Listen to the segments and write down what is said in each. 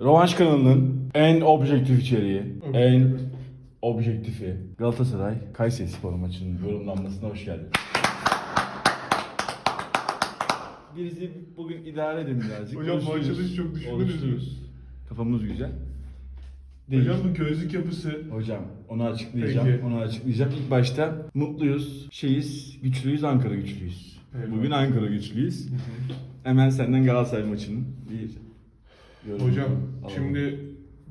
Rovanş kanalının en objektif içeriği, en objektifi Galatasaray Kayseri Spor maçının yorumlanmasına hoş geldin. Bizi bugün idare edin birazcık. Hocam bu açılış çok düşündünüz. Kafamız güzel. Değil. Hocam bu gözlük yapısı. Hocam onu açıklayacağım. Peki. Onu açıklayacağım. İlk başta mutluyuz, şeyiz, güçlüyüz, Ankara güçlüyüz. Evet. Bugün Ankara güçlüyüz. Hemen senden Galatasaray maçının bir yorum Hocam alalım. şimdi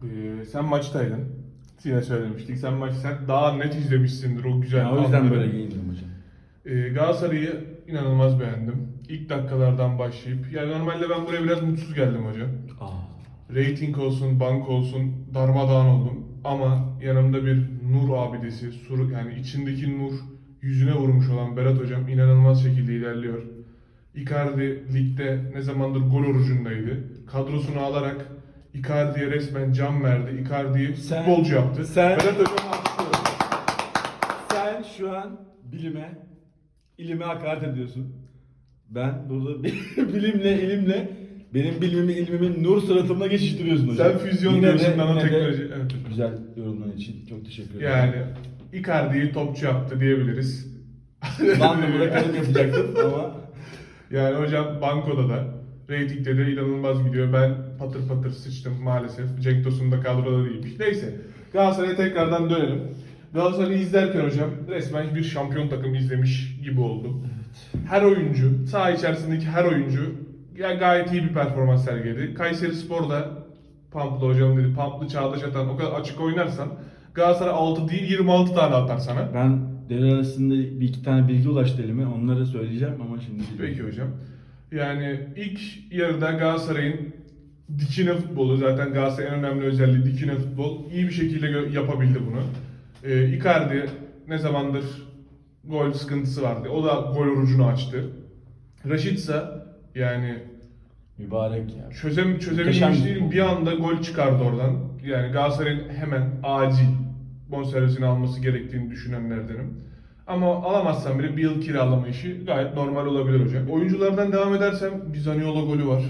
e, sen maçtaydın. Yine söylemiştik. Sen maç sen daha net izlemişsindir o güzel. Ya o yüzden anları. böyle giyindim hocam. E, Galatasaray'ı inanılmaz beğendim. İlk dakikalardan başlayıp. Yani normalde ben buraya biraz mutsuz geldim hocam. Aa. Rating olsun, bank olsun darmadağın oldum. Ama yanımda bir nur abidesi, sur, yani içindeki nur yüzüne vurmuş olan Berat hocam inanılmaz şekilde ilerliyor. Icardi ligde ne zamandır gol orucundaydı. Kadrosunu alarak Icardi'ye resmen can verdi. Icardi'yi Sen- futbolcu yaptı. sen-. Sen şu an bilime, ilime hakaret ediyorsun. Ben burada bilimle, ilimle benim bilimimi, ilmimi nur sıratımla geçiştiriyorsun hocam. Sen füzyon Yine diyorsun, de- nanoteknoloji. yine de Evet hocam. Güzel yorumların için çok teşekkür ederim. Yani Icardi'yi topçu yaptı diyebiliriz. Ben de burada kalem yapacaktım ama Yani hocam bankoda da reytingde de inanılmaz gidiyor. Ben patır patır sıçtım maalesef. Cenk Tosun da kadroda değilmiş. Neyse Galatasaray'a tekrardan dönelim. Galatasaray'ı izlerken hocam resmen bir şampiyon takım izlemiş gibi oldum. Her oyuncu, saha içerisindeki her oyuncu ya gayet iyi bir performans sergiledi. Kayseri Spor da Pamplı hocam dedi. Pamplı Çağdaş Atan o kadar açık oynarsan Galatasaray 6 değil 26 tane atar sana. ben devre arasında bir iki tane bilgi ulaştı elime. Onları söyleyeceğim ama şimdi Peki hocam. Yani ilk yarıda Galatasaray'ın dikine futbolu zaten Galatasaray'ın en önemli özelliği dikine futbol. iyi bir şekilde gö- yapabildi bunu. Ee, Icardi ne zamandır gol sıkıntısı vardı. O da gol orucunu açtı. Raşitsa yani mübarek ya. çözem çözebilmiş Muhteşem değil futbol. bir anda gol çıkardı oradan. Yani Galatasaray'ın hemen acil bonservisini alması gerektiğini düşünenlerdenim. Ama alamazsam bile bir yıl kiralama işi gayet normal olabilir hocam. Oyunculardan devam edersem bir Zaniolo golü var.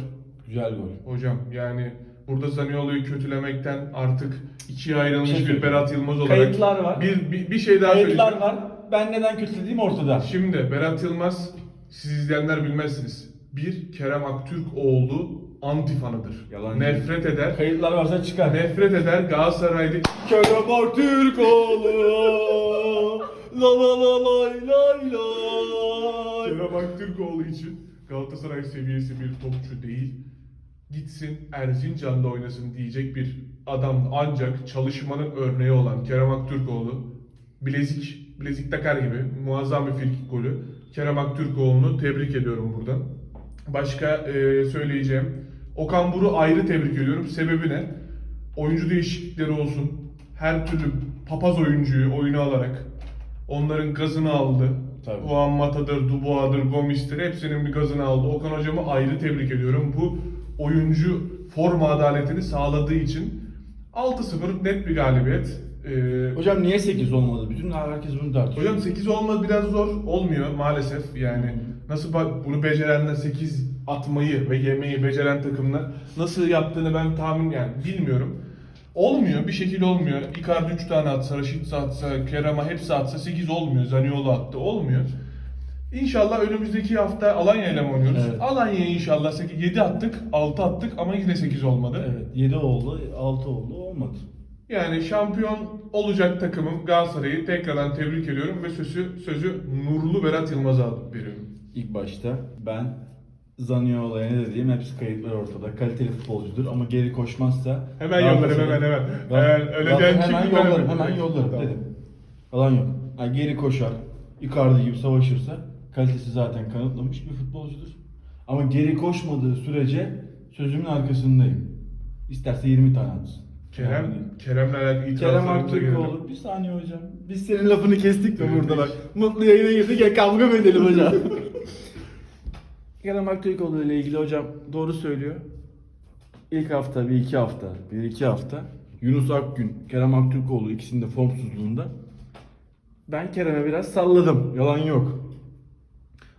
Güzel gol. Hocam yani burada Zaniolo'yu kötülemekten artık ikiye ayrılmış Bir şey bir söyleyeyim. Berat Yılmaz olarak Kayıtlar var. bir, bir, bir şey daha Kayıtlar söyleyeceğim. var. Ben neden kötülediğim ortada. Şimdi Berat Yılmaz siz izleyenler bilmezsiniz. Bir Kerem Aktürkoğlu antifanıdır. Yalan Nefret eder. Kayıtlar varsa çıkar. Nefret eder Galatasaray'da Kerem Aktürkoğlu La la la lay lay lay Kerem Aktürkoğlu için Galatasaray seviyesi bir topçu değil. Gitsin Erzincan'da oynasın diyecek bir adam ancak çalışmanın örneği olan Kerem Aktürkoğlu bilezik bilezik takar gibi muazzam bir frikik golü. Kerem Aktürkoğlu'nu tebrik ediyorum buradan. Başka e, söyleyeceğim. Okan Buruk'u ayrı tebrik ediyorum. Sebebi ne? Oyuncu değişiklikleri olsun. Her türlü papaz oyuncuyu oyuna alarak onların gazını aldı. Tabii. Juan Mata'dır, Dubois'dır, Gomis'tir hepsinin bir gazını aldı. Okan hocamı ayrı tebrik ediyorum. Bu oyuncu forma adaletini sağladığı için 6-0 net bir galibiyet. Ee, Hocam niye 8 olmadı? Bütün herkes bunu tartışıyor. Hocam 8 olma biraz zor olmuyor maalesef. Yani nasıl bak bunu becerenler 8 atmayı ve yemeyi beceren takımlar nasıl yaptığını ben tahmin yani bilmiyorum. Olmuyor bir şekilde olmuyor. Icardi 3 tane atsa, Raşit atsa, Kerem'a hepsi atsa 8 olmuyor. Zaniolo attı olmuyor. İnşallah önümüzdeki hafta Alanya ile mi oynuyoruz? Evet. Alanya'ya inşallah 8, 7 attık, 6 attık ama yine 8 olmadı. Evet 7 oldu 6 oldu olmadı. Yani şampiyon olacak takımım Galatasaray'ı tekrardan tebrik ediyorum ve sözü sözü Nurlu Berat Yılmaz'a veriyorum. İlk başta ben Zaniolo'ya ne dediğim hepsi kayıtlar ortada. Kaliteli futbolcudur ama geri koşmazsa... Hemen yollarım, hemen, hemen. Gal- Hemen, öyle diyen Hemen yollarım, hemen. yollarım Tamam. dedim. Yalan yok. Yani geri koşar, Icardi gibi savaşırsa kalitesi zaten kanıtlamış bir futbolcudur. Ama geri koşmadığı sürece sözümün arkasındayım. İsterse 20 tane atsın. Kerem, Kerem'le alakalı Kerem itirazlarımıza gelelim. Aktürkoğlu bir saniye hocam. Biz senin lafını kestik mi Evet. burada bak. Mutlu yayına girdik ya kavga mı edelim hocam. Kerem Aktürkoğlu ile ilgili hocam doğru söylüyor. İlk hafta bir iki hafta, bir iki hafta Yunus Akgün, Kerem Aktürkoğlu ikisinin de formsuzluğunda ben Kerem'e biraz salladım. Yalan yok.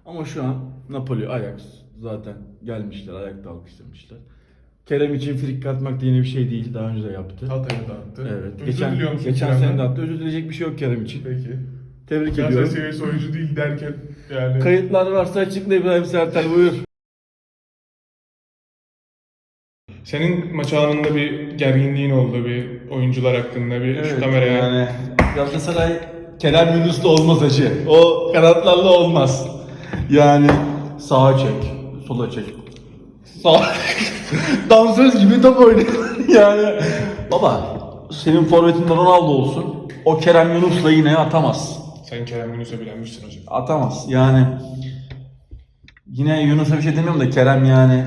Ama şu an Napoli, Ajax zaten gelmişler, ayakta alkışlamışlar. Kerem için frikik atmak da yeni bir şey değil. Daha önce de yaptı. Hatay'a dağıttı. Evet. Özür geçen geçen Kerem'den? sene de attı. Özür dileyecek bir şey yok Kerem için. Peki. Tebrik Galatasaray ediyorum. seviyesi oyuncu değil derken yani. Kayıtlar varsa açıkla İbrahim Sertel buyur. Senin maç anında bir gerginliğin oldu bir oyuncular hakkında bir şu kameraya. Yani Galatasaray Kerem Yunus'la olmaz acı. O kanatlarla olmaz. Yani sağa çek, sola çek. Sağ Dansöz gibi top oynuyor. yani baba senin forvetinde Ronaldo olsun. O Kerem Yunus'la yine atamaz. Sen Kerem Yunus'a bilenmişsin hocam. Atamaz. Yani yine Yunus'a bir şey demiyorum da Kerem yani.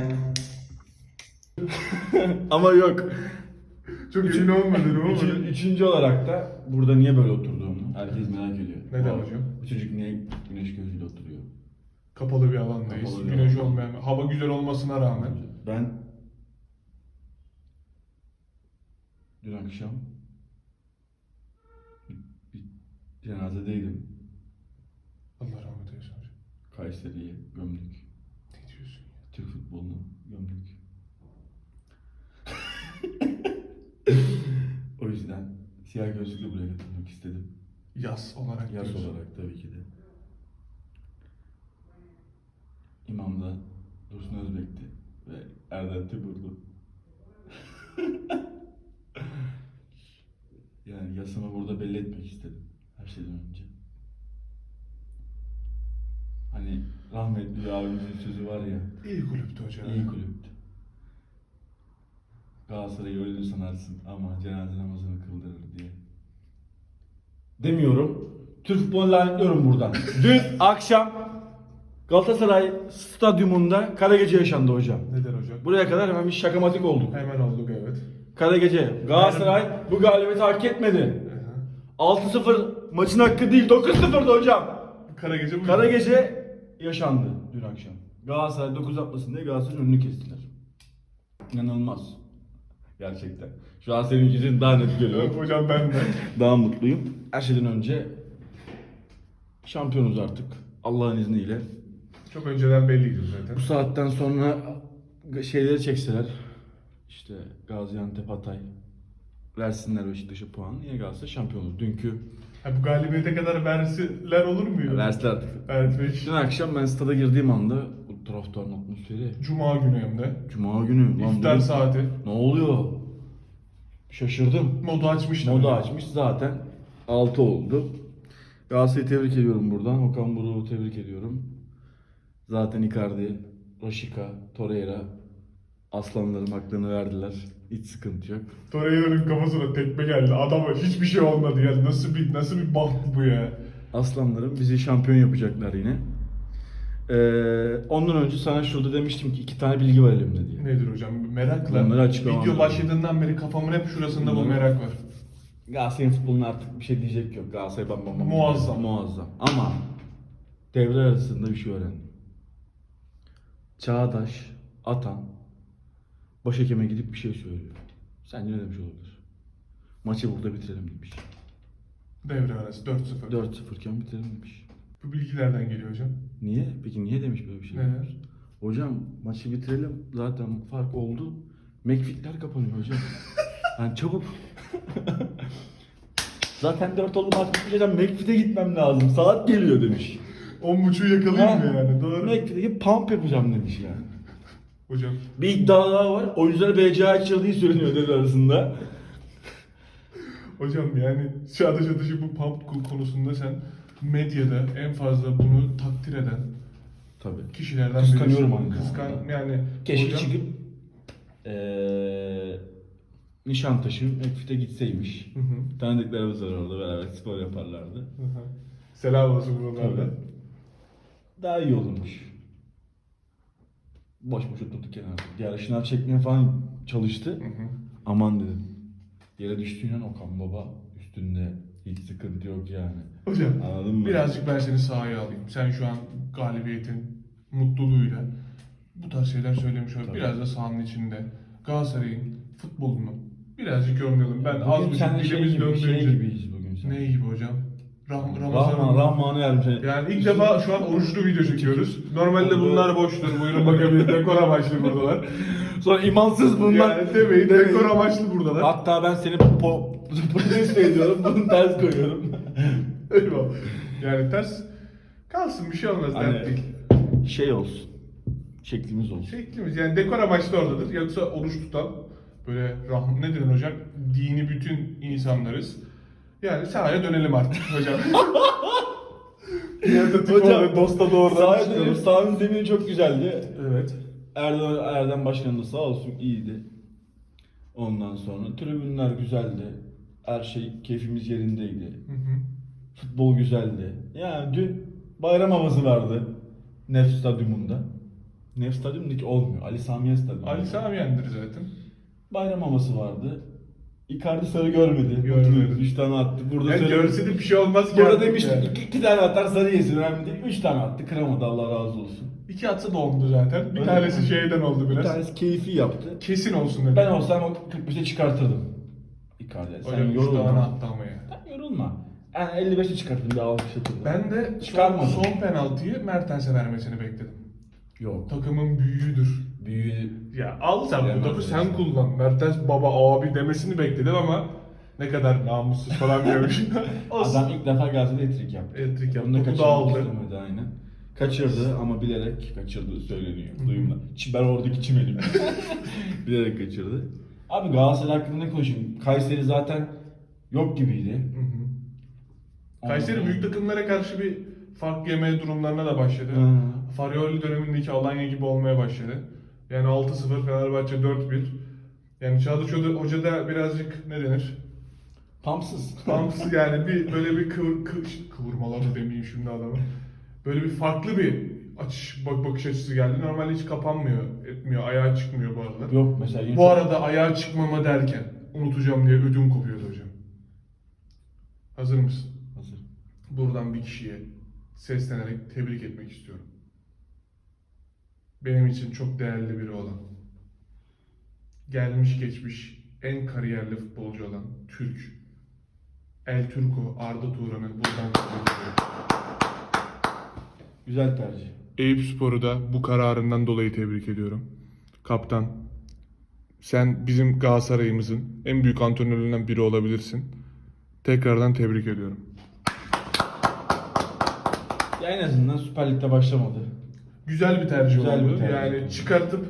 Ama yok. Çok emin olmadın ama. Üçü- üçüncü olarak da burada niye böyle oturduğumu herkes merak ediyor. Neden Bu- hocam? Bu çocuk niye güneş gözüyle oturuyor? Kapalı bir alandayız. Kapalı bir Güneş alan. olmayan, hava güzel olmasına rağmen. Ben dün akşam bir, bir cenazedeydim. Allah rahmet eylesin hocam. Kayseri'ye gömdük. Ne diyorsun? Türk futbolunu gömdük. o yüzden siyah gözlüklü buraya getirmek istedim. Yas olarak Yas diyorsun. olarak tabii ki de. İmam da Dursun Özbek'ti ve Erdem Timur'du. yani yasımı burada belli etmek istedim her şeyden önce. Hani rahmetli bir abimizin sözü var ya, İyi kulüptü hocam. iyi kulüptü. Galatasaray'ı ölü sanarsın ama cenaze namazını kıldırır diye. Demiyorum. Türk futbolunu lanetliyorum buradan. Dün akşam Galatasaray stadyumunda kara gece yaşandı hocam. Neden hocam? Buraya kadar hemen bir şakamatik olduk. Hemen olduk evet. Kara gece. Galatasaray bu galibiyeti hak etmedi. Aha. 6-0 maçın hakkı değil 9-0'dı hocam. Kara gece bu. Kara gece yaşandı dün akşam. Galatasaray 9 atmasın diye Galatasaray'ın önünü kestiler. İnanılmaz. Gerçekten. Şu an senin yüzün daha net geliyor. Hocam ben de. Daha mutluyum. Her şeyden önce şampiyonuz artık. Allah'ın izniyle. Çok önceden belliydi zaten. Bu saatten sonra şeyleri çekseler işte Gaziantep Hatay versinler Beşiktaş'a puan. Yine Galatasaray şampiyon olur. Dünkü Ha, bu galibiyete kadar versiler olur muydu? versinler artık. Evet ve Dün akşam ben stada girdiğim anda bu taraftarın atmosferi Cuma günü hem de. Cuma günü lan İftar dedim, saati. ne oluyor? Şaşırdım. Modu açmışlar. Moda açmış zaten 6 oldu. Galatasaray'ı tebrik ediyorum buradan. Okan Buruk'u tebrik ediyorum. Zaten Icardi, Rashica, Torreira aslanlarım haklarını verdiler. Hiç sıkıntı yok. Torreira'nın kafasına tekme geldi. Adama hiçbir şey olmadı ya. Nasıl bir nasıl bir baht bu ya? Aslanlarım bizi şampiyon yapacaklar yine. Ee, ondan önce sana şurada demiştim ki iki tane bilgi var elimde diye. Nedir hocam? Merakla. Bunları açıklamam Video lazım. başladığından beri kafamın hep şurasında bu Bunları- merak var. Galatasaray'ın futboluna artık bir şey diyecek yok. Galatasaray bam bam bam. Muazzam. Muazzam. Ama devre arasında bir şey öğrendim. Çağdaş, Atan başhekime gidip bir şey söylüyor. Sence ne demiş olabilir? Maçı burada bitirelim demiş. Devre arası 4-0. 4-0 iken bitirelim demiş. Bu bilgilerden geliyor hocam. Niye? Peki niye demiş böyle bir şey? Neden? Hocam maçı bitirelim. Zaten fark oldu. McFit'ler kapanıyor hocam. yani çabuk. Zaten 4 oldu maç bitmeyecek. McFit'e gitmem lazım. Saat geliyor demiş. 10.5'u yakalayayım mı yani? Doğru. McFit'e pump yapacağım demiş yani. Hocam Bir iddia daha var. Oyunculara BCA açıldığı söyleniyor devre arasında. Hocam yani Çağdaş Atışı bu pump konusunda sen medyada en fazla bunu takdir eden Tabii. kişilerden Kıskanıyorum birisin. aynı Kıskan zamanda. yani Keşke hocam, çıkıp eee Nişantaşı McFit'e gitseymiş. Hı hı. Tanıdıklarımız var orada beraber spor yaparlardı. Hı hı. Selam olsun buralarda. Tabii. Daha iyi olurmuş. Boş boş oturduk kenarda. Diğer şınav çekmeye falan çalıştı. Hı hı. Aman dedim. Yere düştüğünden Okan baba üstünde hiç sıkıntı yok yani. Hocam Anladın mı? birazcık ben seni sahaya alayım. Sen şu an galibiyetin mutluluğuyla bu tarz şeyler söylemiş ol. Tabii. Biraz da sahanın içinde Galatasaray'ın futbolunu birazcık yorumlayalım. Ben az bugün buçuk seninle şey dilimiz gibi, şey döndüğünce... gibiyiz bugün sen. Ne gibi hocam? Ram- Rahman, Ramazan. Rahman'ı yermiş. Yani ilk defa şu an oruçlu video çekiyoruz. Normalde bunlar boştur. Buyurun bakabilir. Dekor amaçlı buradalar. Sonra imansız bunlar. Yani demeyin. Dekor amaçlı buradalar. Hatta ben seni po protesto ediyorum. Bunu ters koyuyorum. Eyvallah. Yani ters kalsın bir şey olmaz. Hani- Dert değil. şey olsun. Şeklimiz olsun. Şeklimiz yani dekor amaçlı oradadır. Yoksa oruç tutan böyle rahm ne denir hocam? Dini bütün insanlarız. Yani sahaya dönelim artık hocam. Yerde hocam, dosta doğrudan sahada çıkalım. sahanın zemini çok güzeldi. Evet. Erdem, Erdem Başkan da sağ olsun iyiydi. Ondan sonra tribünler güzeldi. Her şey keyfimiz yerindeydi. Hı hı. Futbol güzeldi. Yani dün bayram havası vardı. Nef Stadyumunda. Nef Stadyumunda hiç olmuyor. Ali Samiye Stadyumu. Ali Sami Yendir zaten. Bayram havası vardı. Icardi sarı görmedi. Görmedi. 3 tane attı. Burada Yani görse de bir şey olmaz Burada geldik demiştik yani. iki, iki tane atar sarı yesin önemli değil. Üç tane attı kıramadı Allah razı olsun. İki atsa da oldu zaten. Bir Öyle tanesi mi? şeyden oldu Bir biraz. tanesi keyfi yaptı. Kesin olsun dedi. Ben olsam o 45'e çıkartırdım. Icardi'ye. Sen Hocam yorulma. attı ama ya. Sen yorulma. Yani 55'e çıkarttım bir alkışlatırdım. Ben de son, Çıkarmadım. son penaltıyı Mertens'e vermesini bekledim. Yok. Takımın büyüğüdür. Büyüğü Ya al sen bu Bilemem topu diyorsun. sen kullan. Mertens baba abi demesini bekledim ama ne kadar namussuz falan diyormuş. Olsun. adam ilk defa Galatasaray'da hat-trick yaptı. Hat-trick yaptı, Bunu da topu kaçırmak da aldı. istemedi aynen. Kaçırdı ama bilerek kaçırdığı söyleniyor. Duyumla. Çi- Ben oradaki çimelim. bilerek kaçırdı. Abi Galatasaray hakkında ne konuşayım? Kayseri zaten yok gibiydi. Hı hı. Kayseri büyük takımlara karşı bir fark yeme durumlarına da başladı. Hı. Farioli dönemindeki Alanya gibi olmaya başladı. Yani 6-0 Fenerbahçe 4-1. Yani Çağdaş Hoca da birazcık ne denir? Pamsız. Pamsı yani bir böyle bir kıvır, kı- kıvırmalar da demeyeyim şimdi adamı. Böyle bir farklı bir açış bak bakış açısı geldi. Normalde hiç kapanmıyor, etmiyor, ayağa çıkmıyor bu aralar. Yok mesela. Bu arada ayağa çıkmama derken unutacağım diye ödüm kopuyordu hocam. Hazır mısın? Hazır. Buradan bir kişiye seslenerek tebrik etmek istiyorum. Benim için çok değerli biri olan, gelmiş geçmiş en kariyerli futbolcu olan Türk, El Turco Arda Turan'ı buradan. Güzel tercih. Eyüp Spor'u da bu kararından dolayı tebrik ediyorum. Kaptan, sen bizim Galatasaray'ımızın en büyük antrenörlerinden biri olabilirsin. Tekrardan tebrik ediyorum. Ya en azından Süper Lig'de başlamadı. Güzel bir tercih Güzel oldu. bir tercih. Yani çıkartıp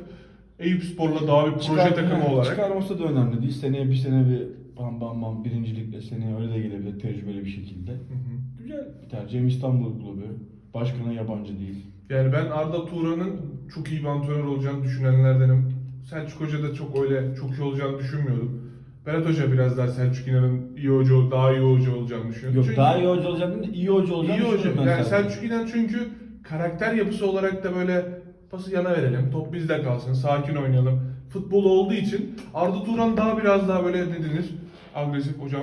Eyüp Spor'la daha bir proje Çıkar- takımı ha, olarak. Çıkarması da önemli değil. Seneye bir sene bir bam bam bam birincilikle seneye öyle de gelebilir tecrübeli bir şekilde. Hı hı. Güzel bir tercih. Hem İstanbul kulübü. Başkana yabancı değil. Yani ben Arda Turan'ın çok iyi bir antrenör olacağını düşünenlerdenim. Selçuk Hoca da çok öyle çok iyi olacağını düşünmüyordum. Berat Hoca biraz daha Selçuk İnan'ın iyi hoca, daha iyi hoca olacağını düşünüyordu. Yok Çünkü- daha iyi hoca olacağını değil de iyi hoca olacağını İyi hoca. düşünüyorum ben Yani. Selçuk İnan çünkü karakter yapısı olarak da böyle pası yana verelim, top bizde kalsın, sakin oynayalım. Futbol olduğu için Arda Turan daha biraz daha böyle ne denir? Agresif hocam.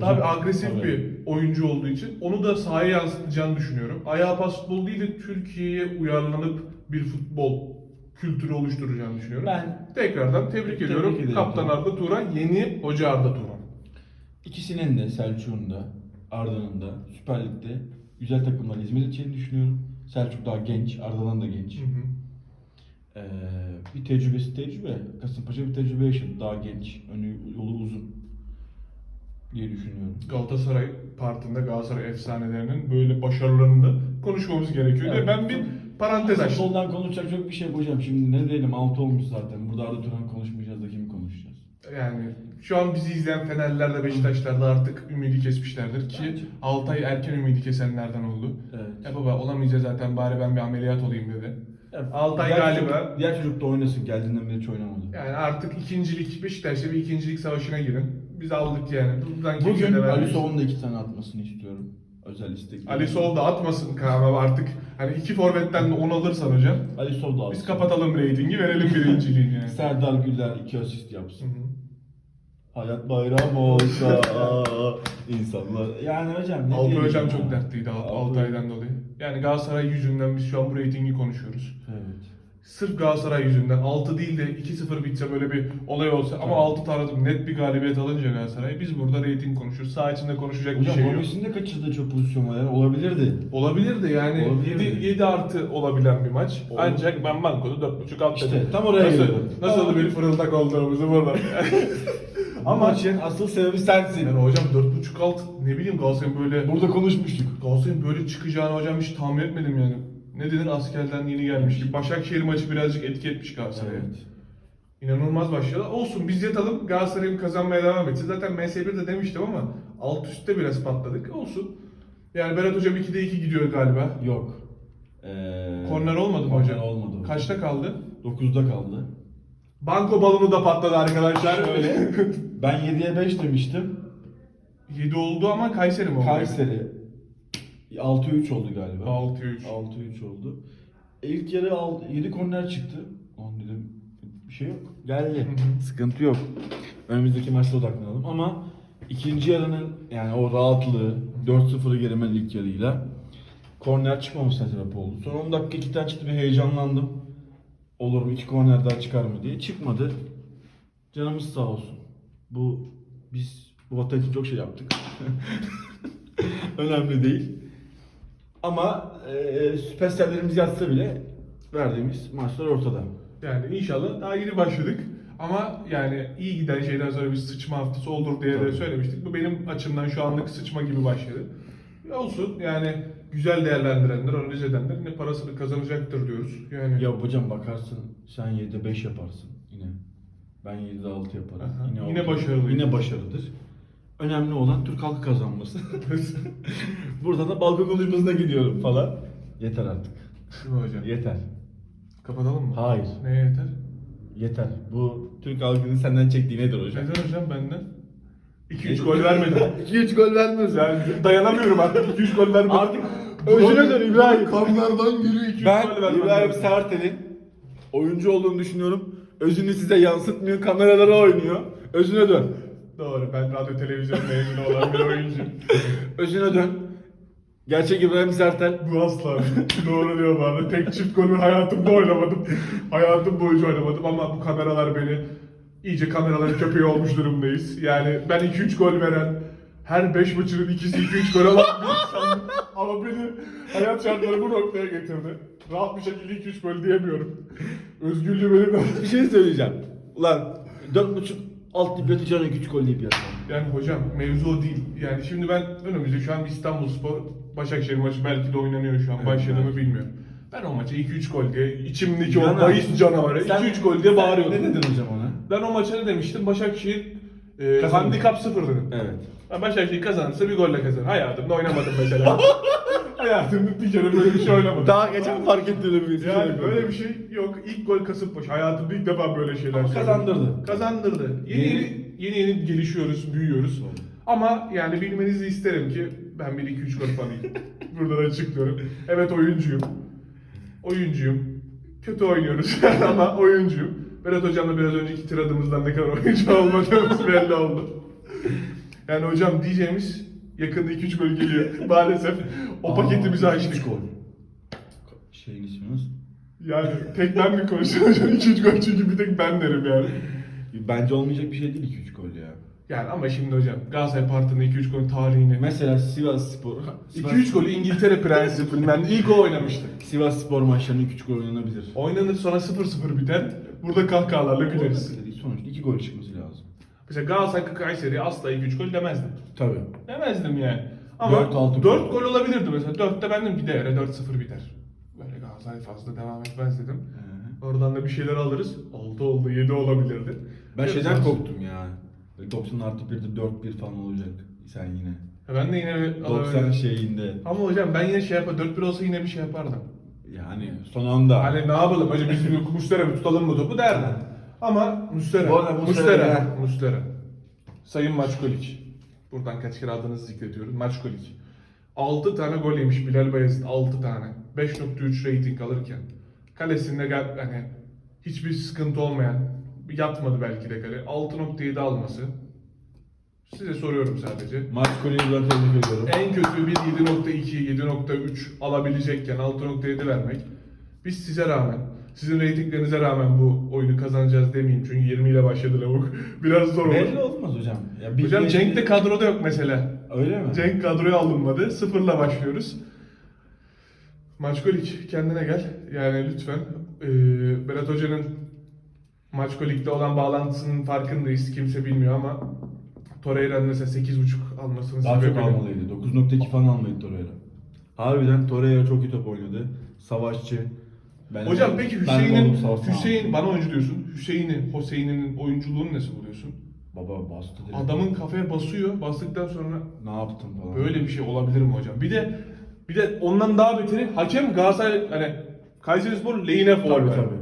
daha bir agresif tabii. bir oyuncu olduğu için onu da sahaya yansıtacağını düşünüyorum. Ayağa pas futbol değil de Türkiye'ye uyarlanıp bir futbol kültürü oluşturacağını düşünüyorum. Ben tekrardan tebrik, Tebrik ediyorum. ederim. Kaptan Arda Turan, yeni hoca Arda Turan. ikisinin de Selçuk'un da Arda'nın da Süper Lig'de güzel takımlar hizmet edeceğini düşünüyorum. Selçuk daha genç, Arda'dan da genç. Hı hı. Ee, bir tecrübesi tecrübe. Kasımpaşa bir tecrübe yaşadı. Daha genç, önü yolu uzun diye düşünüyorum. Galatasaray partinde Galatasaray efsanelerinin böyle başarılarını da konuşmamız gerekiyor. Evet. ben bir parantez açtım. Futboldan konuşacak çok bir şey yapacağım. Şimdi ne diyelim 6 olmuş zaten. Burada Arda Turan konuşacağız? Yani şu an bizi izleyen Fenerliler de Beşiktaşlar da artık ümidi kesmişlerdir ki Bence. Altay erken ümidi kesenlerden oldu. Evet. Ya baba olamayacağız zaten bari ben bir ameliyat olayım dedi. Ya, Altay diğer galiba- Çocuk, diğer çocuk da oynasın. Geldiğinden beri hiç oynamadı. Yani artık ikincilik Beşiktaş'ta bir ikincilik savaşına girin. Biz aldık yani. Buradan Bugün Ali. Soğan'ın da iki tane atmasını istiyorum. Özel istek. Ali Sol da atmasın Kaan artık. Hani iki forvetten de 10 alırsan hocam. Ali Sol da Biz alsın. kapatalım reytingi verelim birinciliğini yani. Serdar Güler iki asist yapsın. Hı hı. Hayat bayram olsa insanlar. Yani hocam ne Altay diyelim hocam ya? çok dertliydi Al- Altay- Altay'dan dolayı. Yani Galatasaray yüzünden biz şu an bu reytingi konuşuyoruz. Evet. Sırf Galatasaray yüzünden 6 değil de 2-0 bitse böyle bir olay olsa ama 6 tane net bir galibiyet alınca Galatasaray biz burada reyting konuşuruz. Sağ içinde konuşacak bir Hocam şey yok. Gomis'in de kaçırdığı çok pozisyon var yani olabilirdi. Olabilirdi yani Olabilirdi. 7, 7 artı olabilen bir maç. Olur. Ancak ben bankoda 4.5 alt İşte dedim. tam oraya nasıl, geliyorum. Nasıl bir fırıldak olduğumuzu burada. Ama maçın asıl sebebi sensin. yani hocam 4.5 alt ne bileyim Galatasaray'ın böyle Burada konuşmuştuk. Galatasaray'ın böyle çıkacağını hocam hiç tahmin etmedim yani. Ne denir askerden yeni gelmiş gibi. Başakşehir maçı birazcık etki etmiş Galatasaray'a. İnanılmaz başlıyorlar. Olsun biz yatalım Galatasaray'ın kazanmaya devam etsin. Zaten MS1'de demiştim ama alt üstte biraz patladık. Olsun. Yani Berat Hocam 2'de 2 gidiyor galiba. Yok. Ee, Korner olmadı mı korner hocam? olmadı. Kaçta kaldı? 9'da kaldı. Banko balonu da patladı arkadaşlar. Şöyle. ben 7'ye 5 demiştim. 7 oldu ama Kayseri mi oldu? Kayseri 6'ya 3 oldu galiba. 6-3. 6'ya 3 oldu. İlk yarı 7 korner çıktı. Lan dedim bir şey yok. Geldi. Sıkıntı yok. Önümüzdeki maçta odaklanalım ama ikinci yarının yani o rahatlığı 4-0'ı gerimen ilk yarıyla korner çıkmamasına sebep oldu. Son 10 dakika iki tane çıktı bir heyecanlandım. Olur mu iki korner daha çıkar mı diye. Çıkmadı. Canımız sağ olsun. Bu biz bu vatan için çok şey yaptık. Önemli değil. Ama e, süperstarlarımız yatsa bile verdiğimiz maçlar ortada. Yani inşallah daha yeni başladık. Ama yani iyi giden şeyden sonra bir sıçma haftası olur diye de Tabii. söylemiştik. Bu benim açımdan şu anlık sıçma gibi başladı. Ya Olsun yani güzel değerlendirenler, analiz edenler yine parasını kazanacaktır diyoruz. Yani Ya hocam bakarsın sen 7'de 5 yaparsın yine. Ben 7'de 6 yaparım. Aha, Yine, yine altı- başarılıyız. Yine başarılıdır. Önemli olan Türk halkı kazanması. Burada da balkon konuşmasına gidiyorum falan. Yeter artık. Değil mi hocam? Yeter. Kapatalım mı? Hayır. Neye yeter? Yeter. Bu Türk halkının senden çektiği nedir hocam? Neden hocam benden? 2-3 gol vermedim. 2-3 gol vermiyorsun. Yani dayanamıyorum artık 2-3 gol vermedim. Artık özüne dön İbrahim. Kanlardan geliyor 2-3 Ben gol vermedim. İbrahim Sertel'in oyuncu olduğunu düşünüyorum. Özünü size yansıtmıyor, kameralara oynuyor. Özüne dön. Doğru ben radyo televizyon mezunu olan bir oyuncu. Özüne dön. Gerçek İbrahim Sertel. Bu asla doğru diyor arada. Tek çift golü hayatımda oynamadım. Hayatım boyunca oynamadım ama bu kameralar beni iyice kameraların köpeği olmuş durumdayız. Yani ben 2-3 gol veren her 5 maçının ikisi 2-3 gol alan bir insanım. Ama beni hayat şartları bu noktaya getirdi. Rahat bir şekilde 2-3 gol diyemiyorum. Özgürlüğü benim Bir şey söyleyeceğim. Ulan 4.5 alt dip yatacağına küçük gol deyip yatacağım. Yani hocam mevzu o değil. Yani şimdi ben önümüzde şu an bir İstanbulspor Başakşehir maçı belki de oynanıyor şu an. Evet, Başladı mı bilmiyorum. Ben o maça 2-3 gol diye içimdeki o Canavar. bahis canavarı Sen- 2-3 gol diye bağırıyordum. Ne dedin hocam ona? Ben o maça ne demiştim? Başakşehir e, Kazandı. handikap 0 dedim. Evet. Ben Başakşehir kazanırsa bir golle kazanır. Hayatımda oynamadım mesela. Hayatımda bir kere böyle bir şey oynamadım. Daha geçen fark ettim öyle bir Yani böyle bir şey yok. İlk gol Kasımpaşa. Hayatımda ilk defa böyle şeyler Ama söyledim. kazandırdı. Kazandırdı. Yeni yeni, yeni yeni gelişiyoruz, büyüyoruz. Ama yani bilmenizi isterim ki ben bir 2-3 gol fanıyım. Buradan açıklıyorum. Evet oyuncuyum. Oyuncuyum. Kötü oynuyoruz ama oyuncuyum. Berat Hocam'la biraz önceki tiradımızdan ne kadar oyuncu olmadığımız belli oldu. Yani hocam diyeceğimiz yakında 2-3 gol geliyor. Maalesef o paketimizi Aa, açtık. gol. Şeyin ismi nasıl? Yani tek ben mi konuşuyorum hocam? 2-3 gol çünkü bir tek ben derim yani. Bence olmayacak bir şey değil 2-3 gol ya. Yani ama şimdi hocam Galatasaray Parti'nin 2-3 gol tarihini. Mesela Sivas Spor. 2-3 golü İngiltere prensibinden ilk o oynamıştı. Sivas Spor maçlarında 2-3 gol oynanabilir. Oynanır sonra 0-0 biter. Burada kahkahalarla güleriz. Sonuçta 2 gol çıkması lazım. Mesela Galatasaray Kayseri asla 2-3 gol demezdim. Tabii. Demezdim yani. Ama 4-6 4, gol. olabilirdi mesela. 4'te bendim gider 4-0 biter. Böyle Galatasaray fazla devam etmez dedim. Oradan da bir şeyler alırız. 6 oldu 7 olabilirdi. Ben Evet, şeyden korktum ya. Böyle 90 artı 1'de 4-1 falan olacak. Sen yine. Ben de yine bir 90 alabilirim. şeyinde. Ama hocam ben yine şey yapar 4-1 olsa yine bir şey yapardım. Yani son anda. Hani ne yapalım hocam biz Mustera mı tutalım mı topu derler. Ama Mustera. Bu arada Muslera Mustera. ya. Mustera. Sayın Maçkolik. Buradan kaç kere adınızı zikrediyorum. Maçkolik. 6 tane gol yemiş Bilal Bayezid 6 tane. 5.3 rating alırken. Kalesinde gel hani hiçbir sıkıntı olmayan yatmadı belki de kale. 6.7 alması. Size soruyorum sadece. Maç golünü ben tebrik ediyorum. En kötü bir 7.2, 7.3 alabilecekken 6.7 vermek. Biz size rağmen Sizin reytinglerinize rağmen bu oyunu kazanacağız demeyeyim çünkü 20 ile başladı lavuk. Biraz zor olur. Belli olmaz hocam. Ya bir Hocam Cenk de kadroda yok mesela. Öyle mi? Cenk kadroya alınmadı. Sıfırla başlıyoruz. Maçkolik kendine gel. Yani lütfen. Ee, Berat Hoca'nın Maçkolik'le olan bağlantısının farkındayız. Kimse bilmiyor ama Torreira'nın mesela 8.5 almasının Daha çok almalıydı. 9.2 falan almalıydı Torreira. Harbiden Torreira çok iyi top oynadı. Savaşçı. Ben Hocam peki Hüseyin'in Hüseyin bana oyuncu diyorsun. Hüseyin'in Hüseyin'in oyunculuğunu nasıl buluyorsun? Baba bastı direkt. Adamın kafaya basıyor. Bastıktan sonra ne yaptın falan. Böyle bir şey olabilir mi hocam? Bir de bir de ondan daha beteri hakem Galatasaray hani Kayserispor lehine faul verdi.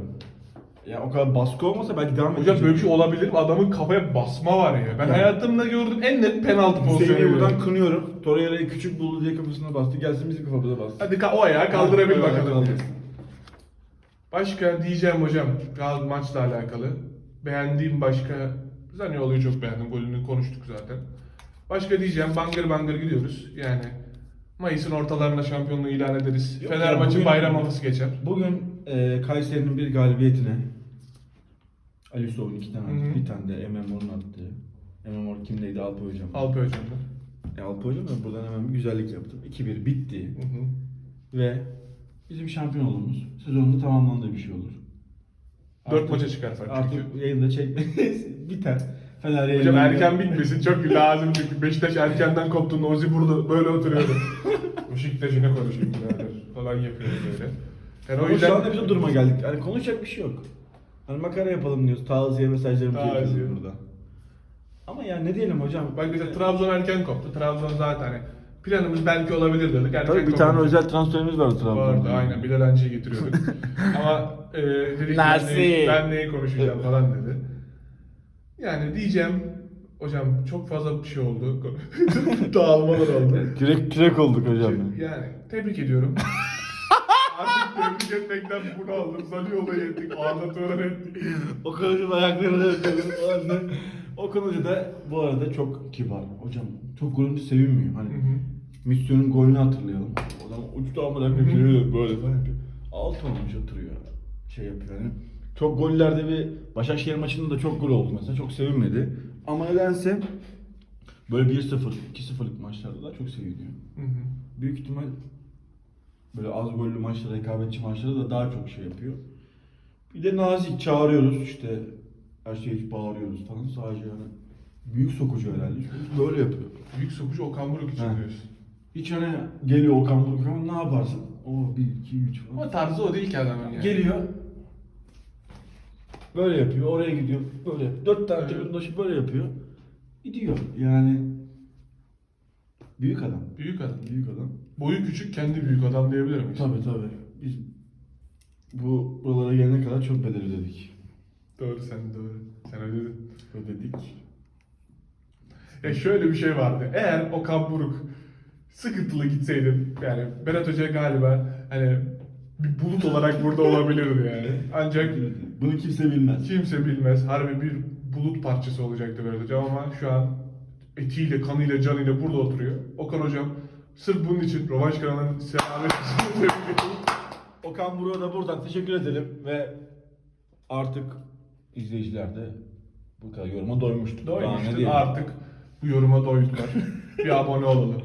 Ya o kadar baskı olmasa belki devam Hocam böyle bir şey olabilir mi? Adamın kafaya basma var ya. Ben Yani. hayatımda gördüğüm en net penaltı pozisyonu. Hüseyin'i buradan kınıyorum. Torreira'yı küçük buldu diye kafasına bastı. Gelsin bizim kafamıza bastı. Hadi ka- o ayağı kaldırabil Ha, bakalım. kaldır. Başka diyeceğim hocam Gal maçla alakalı. Beğendiğim başka Zaniolo'yu çok beğendim. Golünü konuştuk zaten. Başka diyeceğim bangır bangır gidiyoruz. Yani Mayıs'ın ortalarında şampiyonluğu ilan ederiz. Yok ya, bugün- bayram havası geçer. Bugün e, Kayseri'nin bir galibiyetine Ali Soğuk'un iki tane Hı hı. bir tane de attığı. Emre Mor kimdeydi? Alpay Hocam. Alpay hocamla. E, Alpay Hocam da buradan hemen bir güzellik yaptım. 2-1 bitti. Hı hı. Ve bizim şampiyon olduğumuz sezonun da tamamlandığı bir şey olur. Dört Artık- maça çıkar fark çünkü. Artık yayında çekmeyiz. Biter. Fener Hocam yayında- erken bitmesin çok lazım çünkü Beşiktaş erkenden koptu Nozi burada böyle oturuyordu. Beşiktaş'ı ne konuşayım birader falan yapıyor böyle. Yani o Ama şu anda yüzden biz o duruma geldik. Hani konuşacak bir şey yok. Hani makara yapalım diyoruz. Taziye mesajlarımızı Taziye. yapıyoruz burada. Ama yani ne diyelim hocam? bak mesela Trabzon erken koptu. Trabzon zaten hani planımız belki olabilir dedik. Erken Tabii bir tane koptu. özel transferimiz vardı Trabzon'da. Vardı aynen Bilal Hancı'yı getiriyorduk. Ama e, dedik Nasıl? ben, neyi, ben neyi konuşacağım falan dedi. Yani diyeceğim hocam çok fazla bir şey oldu. Dağılmalar oldu. Kürek, kürek olduk hocam. Yani tebrik ediyorum. Artık tebrik etmekten bunu aldım. Zaniolo'yu ettik, Arda Turan ettik. o konucunun ayaklarını öpüyorum. O O konucu da bu arada çok kibar. Hocam çok golünde sevinmiyor. Hani. Misyonun golünü hatırlayalım. Adam uçtu ama da böyle falan yapıyor. Alt olmuş oturuyor. Şey yapıyor yani. Çok gollerde bir Başakşehir maçında da çok gol oldu mesela. Çok sevinmedi. Ama nedense böyle 1-0, 2-0'lık maçlarda da çok seviniyor. Hı hı. Büyük ihtimal böyle az gollü maçlarda, rekabetçi maçlarda da daha çok şey yapıyor. Bir de nazik çağırıyoruz işte her şeyi bağırıyoruz falan sadece yani. Büyük sokucu herhalde. Çünkü böyle yapıyor. Büyük sokucu Okan Buruk için diyorsun. Hiç hani geliyor Okan Buruk ama ne yaparsın? O 1, 2, 3 falan. Ama tarzı o değil ki adamın yani. Geliyor. Böyle yapıyor. Oraya gidiyor. Böyle. yapıyor. Dört tane Evet. tribün böyle yapıyor. Gidiyor. Yani büyük adam. Büyük adam. Büyük adam. Boyu küçük, kendi büyük adam diyebilir miyiz? Tabii tabii. Biz bu buralara gelene kadar çok bedel ödedik. Doğru sen doğru. Sen ödedin. Ödedik. Ya şöyle bir şey vardı. Eğer Okan Buruk sıkıntılı gitseydim yani Berat Hoca galiba hani bir bulut olarak burada olabilirdi yani. Ancak Bunu kimse bilmez. kimse bilmez. Harbi bir bulut parçası olacaktı Berat Hoca ama şu an etiyle, kanıyla, canıyla burada oturuyor. Okan Hocam sırf bunun için Rövanş kanalının selamet Okan Buruk'a da buradan teşekkür edelim ve artık izleyiciler de bu kadar yoruma. Daha ne Doymuştur. diyelim? Artık bu yoruma doydular. bir abone olalım.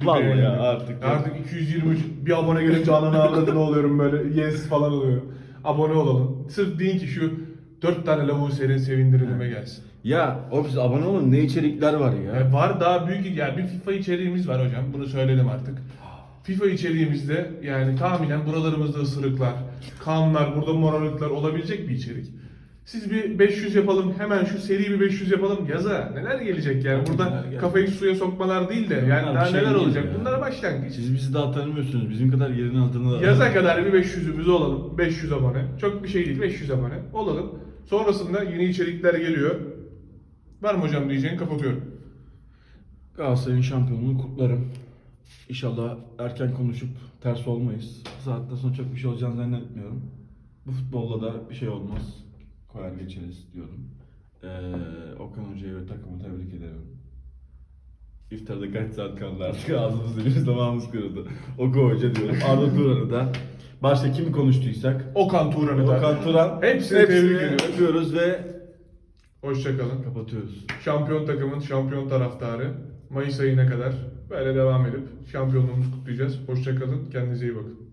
Bir Vallahi beğenelim. ya, artık. Artık 223 bir abone gelince ananı avradını oluyorum böyle yes falan oluyor. Abone olalım. Sırf deyin ki şu 4 tane lavuğu serin sevindirilime gelsin. Ya o biz abone olun ne içerikler var ya. Ya var daha büyük yani bir FIFA içeriğimiz var hocam. Bunu söyledim artık. FIFA içeriğimizde yani tahminen buralarımızda ısırıklar, kanlar, burada morarlıklar olabilecek bir içerik. Siz bir 500 yapalım, hemen şu seri bir 500 yapalım. Yaza neler gelecek yani? Burada neler gelecek. kafayı suya sokmalar değil de Bunlar yani bir daha şey neler değil olacak? ya. Bunlar başlangıç. Siz bizi daha tanımıyorsunuz. Bizim kadar yerin altında. Yaza kadar bir 500'ümüz olalım. 500 abone. Çok bir şey değil. 500 abone olalım. Sonrasında yeni içerikler geliyor. Var mı hocam diyeceğin kapatıyorum. Galatasaray'ın şampiyonluğunu kutlarım. İnşallah erken konuşup ters olmayız. Saatten sonra çok bir şey olacağını zannetmiyorum. Bu futbolla da bir şey olmaz. Koyar geçeriz diyorum. Ee, Okan Hoca'yı ve takımı tebrik ederim. İftarda kaç saat kaldı artık ağzımız dilimiz damağımız kırıldı. Okan Hoca diyorum. Arda Turan'ı da Başta kimi konuştuysak. Okan Turan'ı da. Okan Turan. Hepsini tebrik ediyoruz. ve Hoşçakalın. kapatıyoruz. Şampiyon takımın şampiyon taraftarı. Mayıs ayına kadar böyle devam edip şampiyonluğumuzu kutlayacağız. Hoşçakalın. Kendinize iyi bakın.